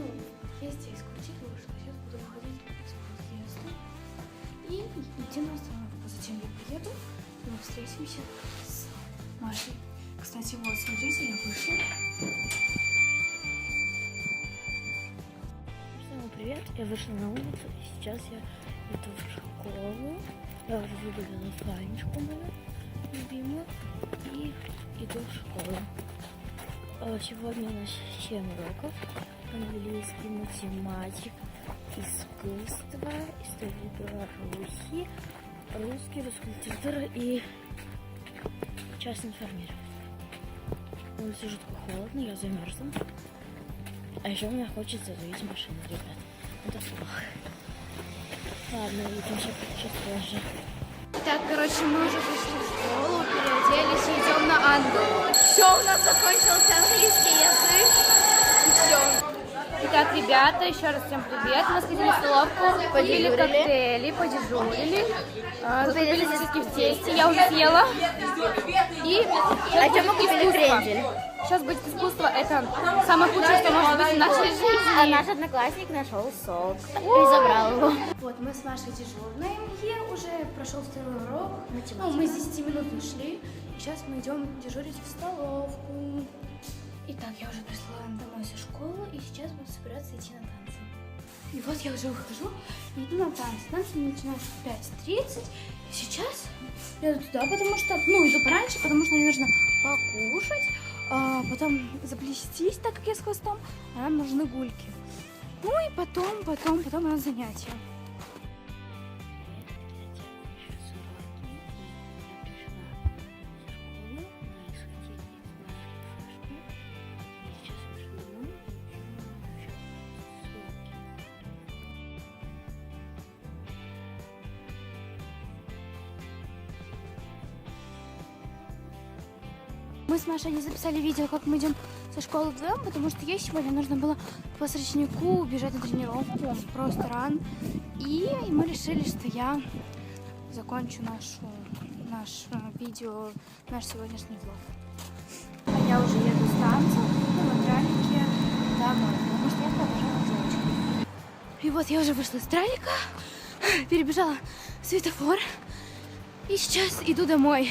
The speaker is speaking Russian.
ну, из квартиры вышла. Сейчас буду выходить из подъезда. И идти на остановку. Затем я поеду, мы встретимся с Машей. Кстати, вот, смотрите, я вышла. Всем привет, я вышла на улицу, и сейчас я иду в школу. Я уже выгуляла Фанечку мою любимую и иду в школу. А, Сегодня у нас 7 уроков. Английский, математик, искусство, история Беларуси, русский, русская литература и частное информирование. На улице жутко холодно, я замерзла. А еще мне хочется завести машину, ребят. Это плохо. Ладно, увидимся чуть позже. Так, короче, мы уже пришли в школу, переоделись и идем на англ. Все, у нас закончился английский язык. И все. Итак, ребята, еще раз всем привет. Мы сходили в столовку, попили коктейли, подежурили. А, Закупили сосиски в тесте, я уже съела. И А что мы купили брендель? Сейчас будет искусство, это самое худшее, что может быть в нашей жизни. А наш одноклассник нашел сок и забрал его. Вот, мы с Машей дежурные МГ, уже прошел второй урок. Ну, мы с 10 минут не шли. Сейчас мы идем дежурить в столовку. Итак, я уже пришла домой со собираться идти на танцы. И вот я уже выхожу иду на танцы. Танцы начинаются в 5.30. И сейчас я иду туда, потому что, ну, иду пораньше, потому что мне нужно покушать, а потом заплестись, так как я с хвостом, а нам нужны гульки. Ну и потом, потом, потом у нас занятия. Мы с Машей не записали видео, как мы идем со школы вдвоем, потому что ей сегодня нужно было по срочнику убежать на тренировку, просто ран. И мы решили, что я закончу нашу, наш э, видео, наш сегодняшний влог. А я уже еду с танцем ну, на тралике домой, потому что я побежала девочкой. И вот я уже вышла из тралика, перебежала светофор, и сейчас иду домой.